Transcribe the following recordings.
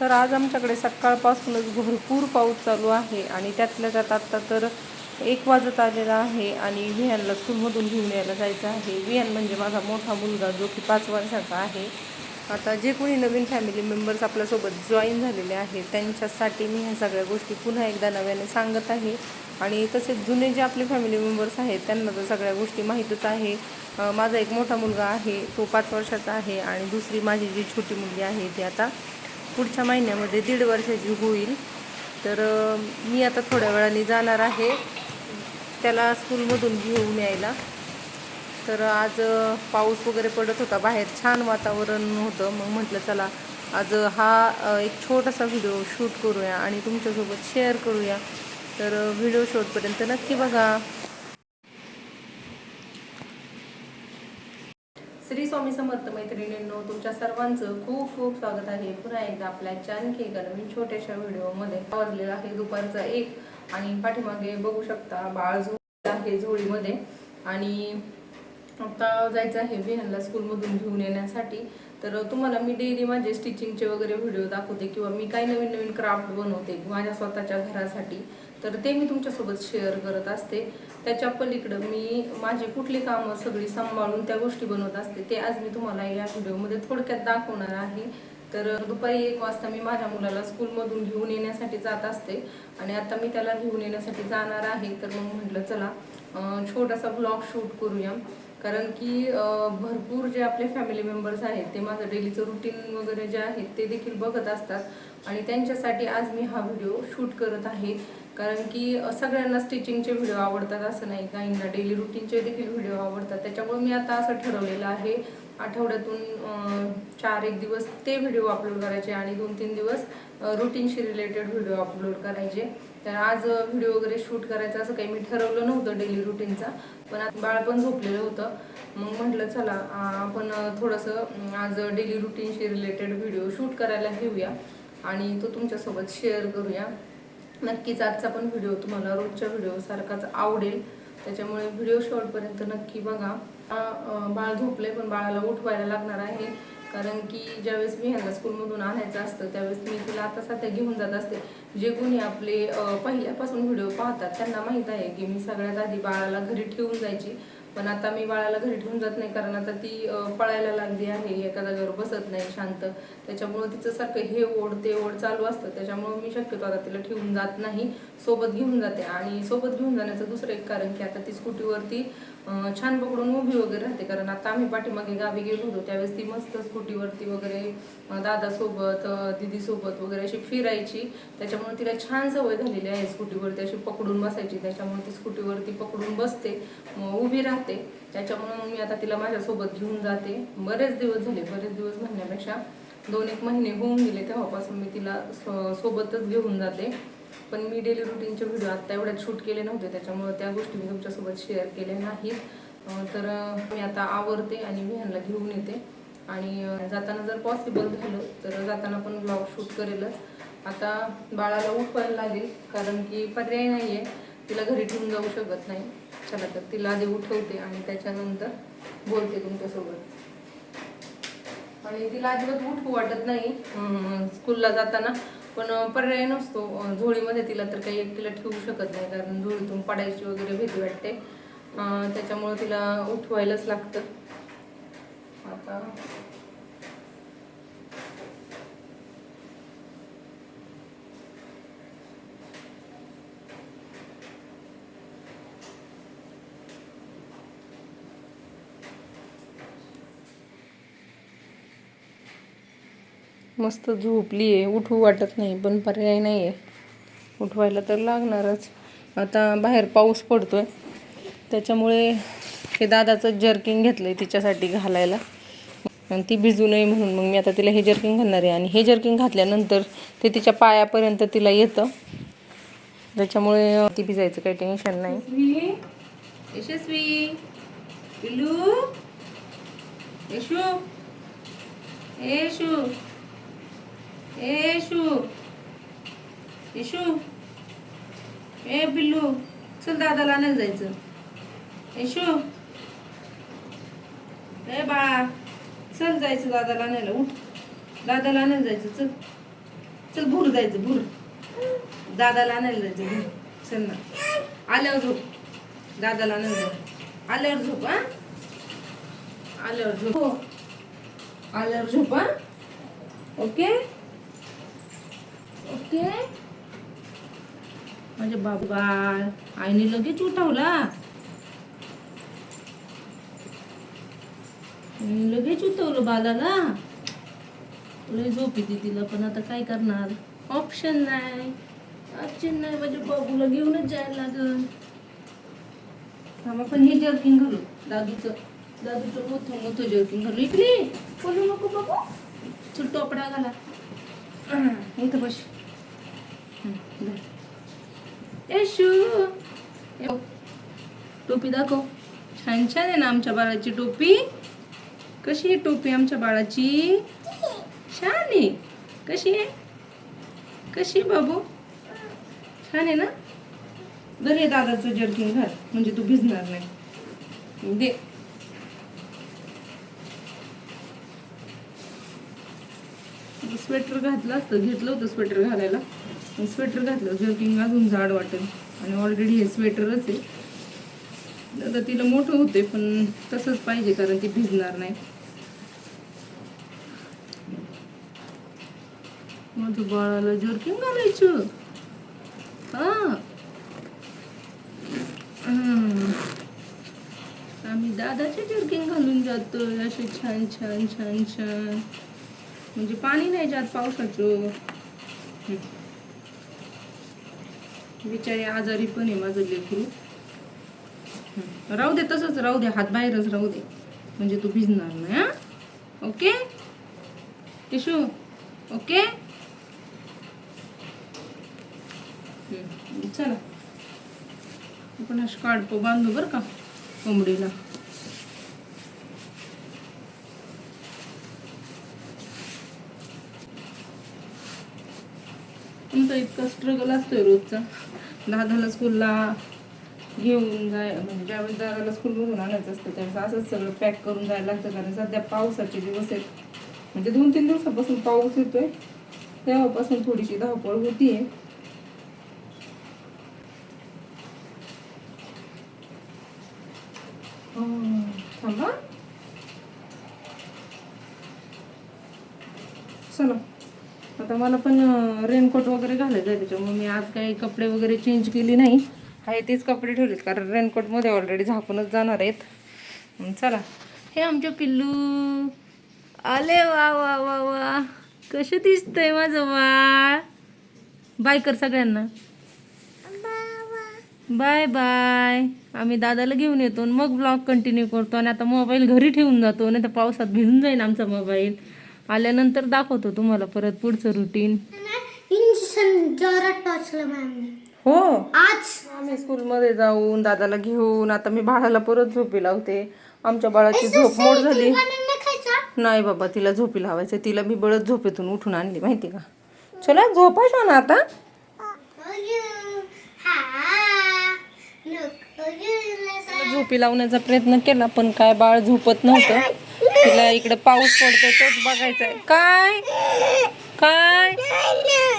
तर आज आमच्याकडे सकाळपासूनच भरपूर पाऊस चालू आहे आणि त्यातल्या त्यात आत्ता तर एक वाजत आलेला आहे आणि विहानला स्कूलमधून घेऊन यायला जायचं आहे. विहान म्हणजे माझा मोठा मुलगा जो की पाच वर्षाचा आहे. आता जे कोणी नवीन फॅमिली मेंबर्स आपल्यासोबत जॉईन झालेले आहेत त्यांच्यासाठी मी ह्या सगळ्या गोष्टी पुन्हा एकदा नव्याने सांगत आहे. आणि तसेच जुने जे आपले फॅमिली मेंबर्स आहेत त्यांना तर सगळ्या गोष्टी माहीतच आहे. माझा एक मोठा मुलगा आहे तो पाच वर्षाचा आहे आणि दुसरी माझी जी छोटी मुलगी आहे ती आता पुढच्या महिन्यामध्ये दीड वर्षाची होईल. तर मी आता थोड्या वेळाने जाणार आहे त्याला स्कूलमधून घेऊन यायला. तर आज पाऊस वगैरे पडत होता. बाहेर छान वातावरण होतं. मग म्हटलं चला आज हा एक छोटासा व्हिडिओ शूट करूया आणि तुमच्यासोबत शेअर करूया. तर व्हिडिओ शूटपर्यंत नक्की बघा. श्री स्वामी समर्थ मैत्रिणींनो तुमच्या सर्वांचं खूप खूप स्वागत आहे. पुन्हा एकदा आपल्या आणखी एका नवीन छोट्याशा व्हिडिओमध्ये. वाजलेला आहे दुपारचा एक आणि पाठीमागे बघू शकता बाळ झोपलं आहे झोळीमध्ये. आणि आता जायचं आहे बिहानला स्कूलमधून घेऊन येण्यासाठी. तर तुम्हाला मी डेली माझे स्टिचिंगचे वगैरे व्हिडिओ दाखवते किंवा मी काही नवीन नवीन क्राफ्ट बनवते माझ्या स्वतःच्या घरासाठी. तर ते मी तुमच्यासोबत शेअर करत असते. त्याच्या पलीकडं मी माझी कुठली कामं सगळी सांभाळून त्या गोष्टी बनवत असते ते आज मी तुम्हाला या व्हिडिओमध्ये थोडक्यात दाखवणार आहे. तर दुपारी एक वाजता मी माझ्या मुलाला स्कूलमधून घेऊन येण्यासाठी जात असते आणि आता मी त्याला घेऊन येण्यासाठी जाणार आहे. तर मग म्हटलं चला छोटासा ब्लॉग शूट करूया. कारण की भरपूर जे आपले फॅमिली मेंबर्स आहेत ते माझं डेलीचं रुटीन वगैरे जे आहेत ते देखील बघत असतात. आणि त्यांच्यासाठी आज मी हा व्हिडिओ शूट करत आहे. कारण की सगळ्यांना स्टिचिंगचे व्हिडिओ आवडतात असं नाही काहींना डेली रुटीनचे देखील व्हिडिओ आवडतात. त्याच्यामुळे मी आता असं ठरवलेलं आहे. आठवड्यातून चार एक दिवस ते व्हिडिओ अपलोड करायचे आणि दोन तीन दिवस रुटीनशी रिलेटेड व्हिडिओ अपलोड करायचे. तर आज व्हिडिओ वगैरे शूट करायचं असं काही मी ठरवलं नव्हतं डेली रुटीनचा पण आता बाळ पण झोपलेलं होतं. मग म्हटलं चला आपण थोडंसं आज डेली रुटीनशी रिलेटेड व्हिडिओ शूट करायला घेऊया आणि तो तुमच्यासोबत शेअर करूया. नक्कीच आजचा पण व्हिडिओ तुम्हाला रोजच्या व्हिडिओ सारखाच आवडेल. त्याच्यामुळे व्हिडिओ शॉर्टपर्यंत नक्की बघा. बाळ झोपले पण बाळाला उठवायला लागणार आहे. कारण की ज्यावेळेस मी ह्यांना स्कूलमधून आणायचं असतं त्यावेळेस मी तिला आता सध्या घेऊन जात असते. जे कोणी आपले पहिल्यापासून व्हिडिओ पाहतात त्यांना माहीत आहे की मी सगळ्यात आधी बाळाला घरी ठेवून जायची. पण आता मी बाळाला घरी ठेवून जात नाही कारण आता ती पळायला लागली आहे एका जागेवर बसत नाही शांत. त्याच्यामुळं तिचं सारखं हे ओढ ते ओढ चालू असतं. त्याच्यामुळं मी शक्यतो आता तिला ठेवून जात नाही. सोबत घेऊन जाते. आणि सोबत घेऊन जाण्याचं दुसरं एक कारण की आता ती स्कूटीवरती छान पकडून उभी वगैरे राहते. कारण आता आम्ही पाठीमागे गावी गेलो होतो. त्यावेळेस ती मस्त स्कूटीवरती वगैरे दादासोबत दिदीसोबत दीदीसोबत वगैरे अशी फिरायची. त्याच्यामुळे तिला छान सवय झालेली आहे स्कूटीवरती. अशी पकडून बसायची. त्याच्यामुळे ती स्कूटीवरती पकडून बसते. मग उभी राहते. त्याच्यामुळे मग मी आता तिला माझ्यासोबत घेऊन जाते. बरेच दिवस झाले. बरेच दिवस म्हणण्यापेक्षा दोन एक महिने होऊन गेले तेव्हापासून मी तिला सोबतच घेऊन जाते. पण मी डेली रुटीनचे व्हिडिओ आत्ता एवढ्यात शूट केले नव्हते त्याच्यामुळं त्या गोष्टी मी तुमच्यासोबत शेअर केल्या नाहीत. तर मी आता आवरते आणि विहानला घेऊन येते. आणि जाताना जर पॉसिबल झालं तर जाताना पण ब्लॉग शूट करेलच. आता बाळाला उठवायला लागेल कारण की पर्याय नाही आहे तिला घरी ठेवून जाऊ शकत नाही. चला तर तिला आधी उठवते आणि त्याच्यानंतर बोलते तुमच्यासोबत. आणि तिला अजिबात उठू वाटत नाही. स्कूलला जाताना. पण पर्याय नसतो. झोळीमध्ये तिला तर काही एकटीला ठेवू शकत नाही. कारण झोळीतून पडायची वगैरे भीती वाटते. त्याच्यामुळं तिला उठवायलाच लागतं. आता मस्त झोपली आहे. उठू वाटत नाही पण पर्याय नाही आहे उठवायला तर लागणारच. आता बाहेर पाऊस पडतो आहे त्याच्यामुळे हे दादाचं जर्किंग घेतलं आहे तिच्यासाठी घालायला. आणि ती भिजू नये म्हणून. मग मी आता तिला हे जर्किंग घालणार आहे. आणि हे जर्किंग घातल्यानंतर ते तिच्या पायापर्यंत तिला येतं. त्याच्यामुळे ती भिजायचं काही टेन्शन नाही. यशस्वी. पिल्लू. येशू. येशू. येशू. ए पिल्लू. चल दादाला आणायला जायचं. येशू. ए बाळा चल जायचं दादाला आणायला. उठ. दादाला आणायला जायचं. चल. चल भूर जायचं भूर. दादाला आणायला जायचं भूर. चल ना. आल्यावर झोप. दादाला आणायला जायचं. आल्यावर झोप हा? आल्यावर झोप. हो. आल्यावर झोप हा? ओके? ओके. माझे बाबा आईने लगेच उठवला. लगेच उठवलं बालाला लय झोप येते तिला पण आता काय करणार? ऑप्शन नाही. ऑप्शन नाही माझ्या बाबूला घेऊनच जायला लागल. थांबा पण हे जर्किंग घालू. दादूचं दादूचं मोठं मोठं जर्किंग घालू. इकडे बोलू नको बाबू. चल टोपडा घाला. इथं बस. येशू. टोपी दाखव. छान छान आहे ना आमच्या बाळाची टोपी. कशी आहे टोपी आमच्या बाळाची? छान आहे. कशी आहे? कशी आहे बाबू? छान आहे ना? बरं आहे दादाचं जर्किंग घाल म्हणजे तू भिजणार नाही. दे. स्वेटर घातलं असतं घेतलं होतं स्वेटर घालायला. स्वेटर घातलं जर्किंग अजून जाड वाटेल. आणि ऑलरेडी हे स्वेटरच आहे. आता तिला मोठं होते पण तसंच पाहिजे कारण ती भिजणार नाही. माझं बाळाला जर्किंग घालायचं. हा. आम्ही दादाचे जर्किंग घालून जातो असे छान छान छान छान. म्हणजे पाणी नाही जात पावसाचं. बिचारे बिचारी आजारी पण आहे माझं लेकरू. राहू दे तसंच राहू दे हात बाहेरच राहू दे. म्हणजे तू भिजणार नाही हा? ओके? टिशू? ओके? चला. आपण अशी काढतो बांधू बरं का कोंबडीला. तुमचा इतका स्ट्रगल असतोय रोजचा. दादाला स्कूलला घेऊन जाय म्हणजे ज्यावेळेस दादाला स्कूलमधून आणायचं असतं त्यावेळेस असंच सगळं पॅक करून जायला लागतं कारण सध्या पावसाचे दिवस आहेत. म्हणजे दोन तीन दिवसापासून पाऊस येतोय. तेव्हापासून थोडीशी धावपळ होतीये. थांबा. चला. आता मला पण रेनकोट वगैरे घालायचं आहे त्याच्यामुळे मी आज काही कपडे वगैरे चेंज केली नाही. आहे तेच कपडे ठेवलेत कारण रेनकोटमध्ये ऑलरेडी झाकूनच जाणार आहेत. चला. हे आमचे पिल्लू. आले वा वा वा वा. कसं दिसतंय माझं वा बाय कर सगळ्यांना. बाय बाय आम्ही दादाला घेऊन येतो आणि मग ब्लॉग कंटिन्यू करतो आणि आता मोबाईल घरी ठेवून जातो नाही तर पावसात भिजून जाईल आमचा मोबाईल आल्यानंतर दाखवतो तुम्हाला परत पुढचं रुटीन इंजेक्शन जोरात टोचलं मॅमने हो. आज? आम्ही स्कूलमध्ये जाऊन दादाला घेऊन आता मी बाळाला परत झोपी लावते. आमच्या बाळाची झोप मोड झाली. नाही बाबा तिला झोपी लावायचं तिला मी बळत झोपेतून उठून आणली माहिती का? चला झोपायचो ना आता. झोपी लावण्याचा प्रयत्न केला पण काय बाळ झोपत नव्हतं. तिला इकडे पाऊस पडतोय तोच बघायचा आहे काय? काय?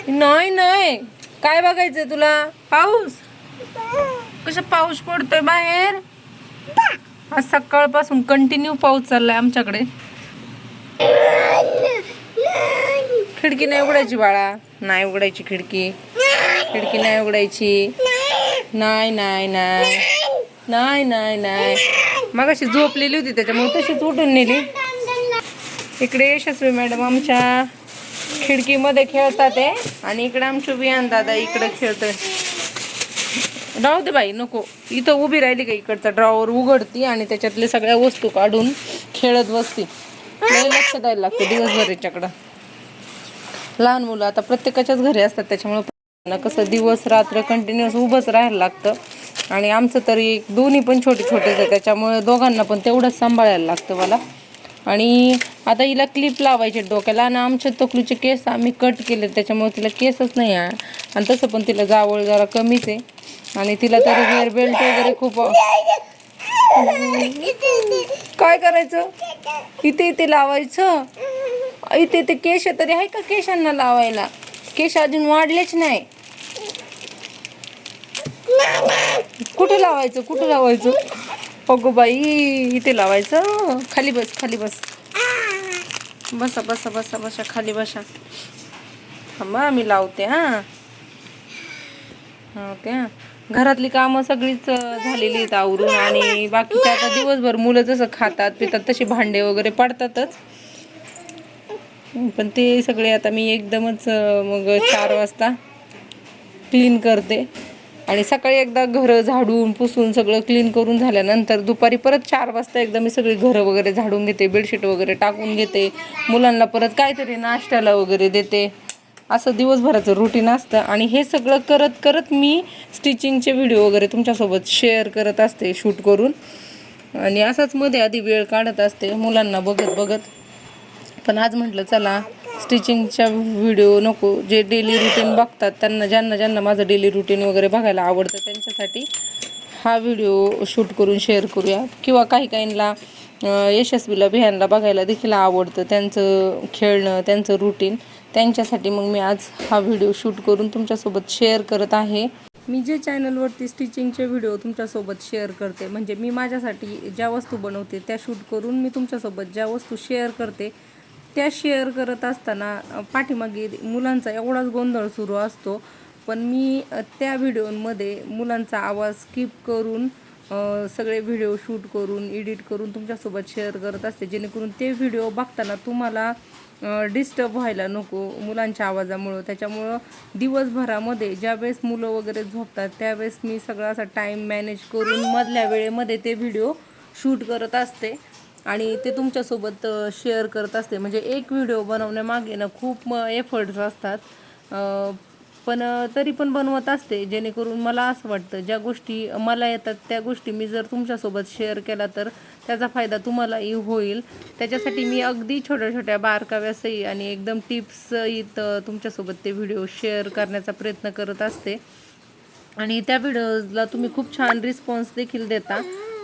नाही नाही. काय बघायचंय तुला? पाऊस? कसं पाऊस पडतोय बाहेर? आज सकाळपासून कंटिन्यू पाऊस चाललाय आमच्याकडे. खिडकी नाही उघडायची बाळा. नाही उघडायची खिडकी. खिडकी नाही उघडायची. नाही नाही नाही. नाही नाही नाही. मग अशी झोपलेली होती त्याच्यामुळे तशीच उठून नेली. इकडे यशस्वी मॅडम आमच्या खिडकीमध्ये खेळतात आहे आणि इकडे आमचे बियान दादा इकडे खेळतोय. राहू दे बाई नको. इथं उभी राहिली का इकडचा? ड्रॉवर उघडती आणि त्याच्यातल्या सगळ्या वस्तू काढून खेळत बसती. लय लक्ष द्यायला लागतं दिवसभर याच्याकडं. लहान मुलं आता प्रत्येकाच्याच घरी असतात त्याच्यामुळे ना कसं दिवस रात्र कंटिन्युअस उभंच राहायला लागतं. आणि आमचं तरी दोन्ही पण छोटे छोटेच आहे. त्याच्यामुळे दोघांना पण तेवढंच सांभाळायला लागतं मला. आणि आता हिला क्लिप लावायचे डोक्याला. आणि आमच्या तकलूचे केस आम्ही कट केले त्याच्यामुळे तिला केसच नाही आहे. आणि तसं पण तिला जावळ जरा कमीच आहे. आणि तिला तरी हेअर बेल्ट वगैरे खूप काय करायचं? इथे इथे लावायचं. इथे इथे केश तरी आहे का केशांना लावायला? केश अजून वाढलेच नाही. कुठे लावायचं कुठे लावायचं? अगो बाई इथे लावायचं. खाली बस खाली बस. बसा बसा बसा बसा खाली बसा. थांबा मी लावते हां. हा. घरातली कामं सगळीच झालेली आहेत आवरून आणि बाकीचे आता दिवसभर मुलं जसं खातात पितात तसे भांडे वगैरे पडतातच. पण ते सगळे आता मी एकदमच मग चार वाजता क्लीन करते. आणि सकाळी एकदा घरं झाडून पुसून सगळं क्लीन करून झाल्यानंतर दुपारी परत चार वाजता एकदा मी सगळी घरं वगैरे झाडून घेते बेडशीट वगैरे टाकून घेते मुलांना परत काहीतरी नाश्त्याला वगैरे देते. असं दिवसभराचं रुटीन असतं. आणि हे सगळं करत करत मी स्टिचिंगचे व्हिडिओ वगैरे तुमच्यासोबत शेअर करत असते शूट करून. आणि असाच मध्ये आधी वेळ काढत असते मुलांना बघत बघत. पण आज म्हटलं चला स्टिचिंगच्या व्हिडिओ नको जे डेली रुटीन बघतात त्यांना ज्यांना ज्यांना माझं डेली रुटीन वगैरे बघायला आवडतं त्यांच्यासाठी हा व्हिडिओ शूट करून शेअर करूया. किंवा काही काहींना यशस्वीला बिहानला बघायला देखील आवडतं त्यांचं खेळणं त्यांचं रुटीन त्यांच्यासाठी मग मी आज हा व्हिडिओ शूट करून तुमच्यासोबत शेअर करत आहे. मी जे चॅनलवरती स्टिचिंगचे व्हिडिओ तुमच्यासोबत शेअर करते म्हणजे मी माझ्यासाठी ज्या वस्तू बनवते त्या शूट करून मी तुमच्यासोबत ज्या वस्तू शेअर करते त्या शेअर करत असताना पाठीमागे मुलांचा एवढाच गोंधळ सुरू असतो. पण मी त्या व्हिडिओमध्ये मुलांचा आवाज स्किप करून सगळे व्हिडिओ शूट करून एडिट करून तुमच्यासोबत शेअर करत असते. जेणेकरून ते व्हिडिओ बघताना तुम्हाला डिस्टर्ब व्हायला नको मुलांच्या आवाजामुळं. त्याच्यामुळं दिवसभरामध्ये ज्यावेळेस मुलं वगैरे झोपतात त्यावेळेस मी सगळा असा टाईम मॅनेज करून मधल्या वेळेमध्ये ते व्हिडिओ शूट करत असते. आणि ते तुमच्यासोबत शेअर करत असते. म्हणजे एक व्हिडिओ बनवण्यामागे ना खूप एफर्ट्स असतात. पण तरी पण बनवत असते. जेणेकरून मला असं वाटतं ज्या गोष्टी मला येतात त्या गोष्टी मी जर तुमच्यासोबत शेअर केला तर त्याचा फायदा तुम्हालाही होईल. त्याच्यासाठी मी अगदी छोट्या छोट्या बारकाव्यासही आणि एकदम टिप्सही तुमच्यासोबत ते व्हिडिओ शेअर करण्याचा प्रयत्न करत असते. आणि त्या व्हिडिओजला तुम्ही खूप छान रिस्पॉन्स देखील देता.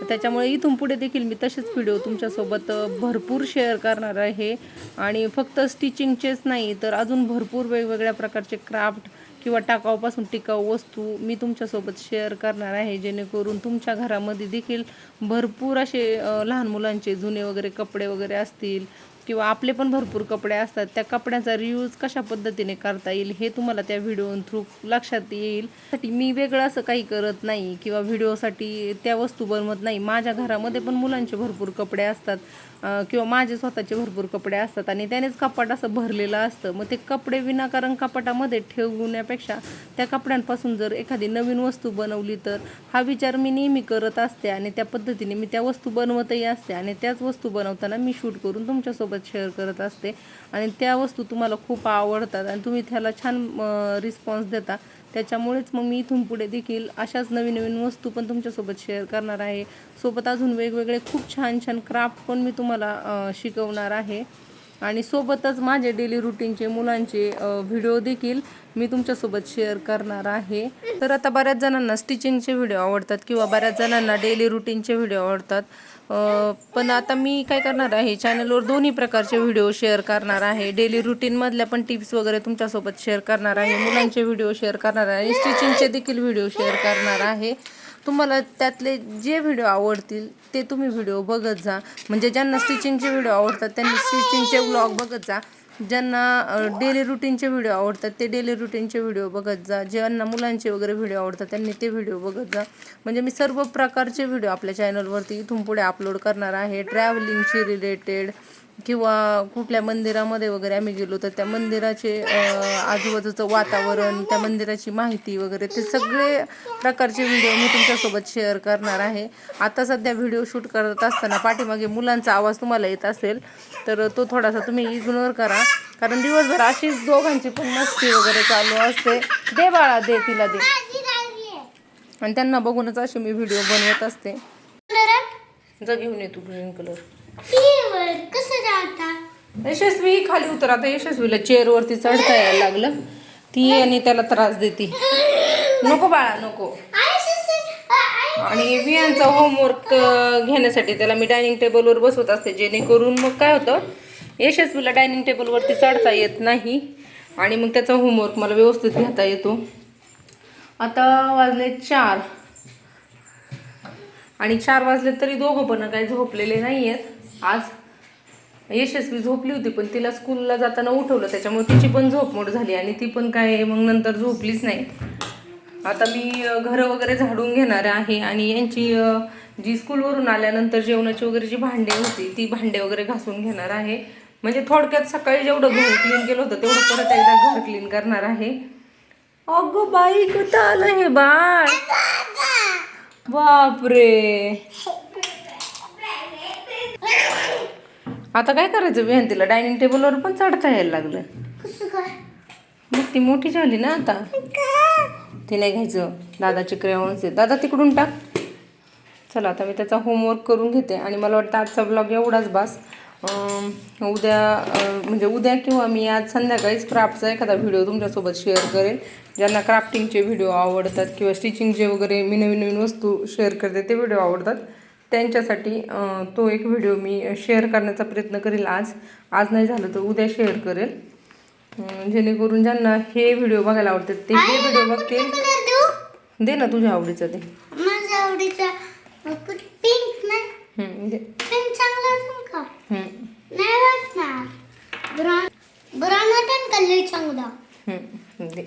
त्याच्यामुळे इथून पुढे देखील मी तसेच व्हिडिओ तुमच्यासोबत भरपूर शेअर करणार आहे. आणि फक्त स्टिचिंगचेच नाही तर अजून भरपूर वेगवेगळ्या प्रकारचे क्राफ्ट किंवा टाकाऊपासून टिकाऊ वस्तू मी तुमच्यासोबत शेअर करणार आहे जेणेकरून तुमच्या घरामध्ये देखील भरपूर असे लहान मुलांचे जुने वगैरे कपडे वगैरे असतील किंवा आपले पण भरपूर कपडे असतात त्या कपड्याचा रियूज कशा पद्धतीने करता येईल हे तुम्हाला त्या व्हिडिओ थ्रू लक्षात येईल. साठी मी वेगळं असं काही करत नाही किंवा व्हिडिओसाठी त्या वस्तू बनवत नाही. माझ्या घरामध्ये पण मुलांचे भरपूर कपडे असतात. किंवा माझे स्वतःचे भरपूर कपडे असतात आणि त्यानेच कपाट असं भरलेलं असतं. मग ते कपडे विनाकारण कपाटामध्ये ठेवण्यापेक्षा त्या कपड्यांपासून जर एखादी नवीन वस्तू बनवली तर हा विचार मी नेहमी करत असते आणि त्या पद्धतीने मी त्या वस्तू बनवतही असते आणि त्याच वस्तू बनवताना मी शूट करून तुमच्यासोबत शेअर करत असते. आणि त्या वस्तू तुम्हाला खूप आवडतात आणि तुम्ही त्याला छान रिस्पॉन्स देता. त्याच्यामुळेच मग मी इथून पुढे देखील अशाच नवीन नवीन वस्तू पण तुमच्यासोबत शेअर करणार आहे. सोबत अजून वेगवेगळे खूप छान छान क्राफ्ट पण मी तुम्हाला शिकवणार आहे. आणि सोबतच माझे डेली रुटीनचे मुलांचे व्हिडिओ देखील मी तुमच्यासोबत शेअर करणार आहे. तर आता बऱ्याच जणांना स्टिचिंगचे व्हिडिओ आवडतात किंवा बऱ्याच जणांना डेली रुटीनचे व्हिडिओ आवडतात. पण आता मी काय करणार आहे चॅनलवर दोन्ही प्रकारचे व्हिडिओ शेअर करणार आहे. डेली रुटीनमधल्या पण टिप्स वगैरे तुमच्यासोबत शेअर करणार आहे. मुलांचे व्हिडिओ शेअर करणार आहे. स्टिचिंगचे देखील व्हिडिओ शेअर करणार आहे. तुम्हाला त्यातले जे व्हिडिओ आवडतील ते तुम्ही व्हिडिओ बघत जा. म्हणजे ज्यांना स्टिचिंगचे व्हिडिओ आवडतात त्यांनी स्टिचिंगचे व्लॉग बघत जा. ज्यांना डेली रुटीनचे व्हिडिओ आवडतात ते डेली रुटीनचे व्हिडिओ बघत जा. ज्यांना मुलांचे वगैरे व्हिडिओ आवडतात त्यांनी ते व्हिडिओ बघत जा. म्हणजे मी सर्व प्रकारचे व्हिडिओ आपल्या चॅनलवरती इथून पुढे अपलोड करणार आहे. ट्रॅव्हलिंगशी रिलेटेड किंवा कुठल्या मंदिरामध्ये वगैरे आम्ही गेलो तर त्या मंदिराचे आजूबाजूचं वातावरण त्या मंदिराची माहिती वगैरे ते सगळे प्रकारचे व्हिडिओ मी तुमच्यासोबत शेअर करणार आहे. आता सध्या व्हिडिओ शूट करत असताना पाठीमागे मुलांचा आवाज तुम्हाला येत असेल तर तो थोडासा तुम्ही इग्नोर करा. कारण दिवसभर अशीच दोघांची पण मस्ती वगैरे चालू असते. दे बाळा दे तिला दे. आणि त्यांना बघूनच असे मी व्हिडिओ बनवत असते. जा घेऊन ये तू ग्रीन कलर यशस्वी खाली उतर. आता यशस्वीला चेअरवरती चढता यायला लागलं. ती आणि त्याला त्रास देते. नको बाळा नको. आणि वियांचा होमवर्क घेण्यासाठी त्याला मी डायनिंग टेबलवर बसवत असते. जेणेकरून मग काय होतं यशस्वीला डायनिंग टेबलवरती चढता येत नाही. आणि मग त्याचा होमवर्क मला व्यवस्थित घेता येतो. आता वाजले चार. आणि चार वाजले तरी दोघं पण काही झोपलेले नाही आहेत आज यशस्वी झोपली होती पण तिला स्कूलला जाताना उठवलं. त्याच्यामुळे तिची पण झोपमोड झाली आणि ती पण काय मग नंतर झोपलीच नाही. आता मी घरं वगैरे झाडून घेणार आहे आणि यांची जी स्कूलवरून आल्यानंतर जेवणाची वगैरे जी भांडे होती ती भांडे वगैरे घासून घेणार आहे. म्हणजे थोडक्यात सकाळी जेवढं घर क्लीन केलं होतं तेवढं परत एकदा घर क्लीन करणार आहे. अगं बाई कुठं आलं हे बाळ? बापरे! आता काय करायचं? बिहान तिला डायनिंग टेबलवर पण चढता यायला लागलं. मग ती मोठी झाली ना आता. ते नाही घ्यायचं. दादाचे क्रेयॉन्स आहे. दादा तिकडून टाक. चला आता मी त्याचा होमवर्क करून घेते. आणि मला वाटतं आजचा ब्लॉग एवढाच बास. उद्या म्हणजे उद्या किंवा मी आज संध्याकाळीच क्राफ्टचा एखादा व्हिडिओ तुमच्यासोबत शेअर करेन. ज्यांना क्राफ्टिंगचे व्हिडिओ आवडतात किंवा स्टिचिंगचे वगैरे मी नवीन नवीन वस्तू शेअर करते ते व्हिडिओ आवडतात. त्यांच्यासाठी तो एक व्हिडिओ मी शेअर करण्याचा प्रयत्न करेल आज. आज नाही झालं तर उद्या शेअर करेल. जेणेकरून ज्यांना हे व्हिडिओ बघायला आवडतात ते हे व्हिडिओ बघतील. दे ना तुझ्या आवडीचं ते माझ्या आवडीचा पिंक नाही हम्म, दे. पिंक चांगला नाही वाटणार. ब्राऊन ब्राऊन कलर चांगला. दे.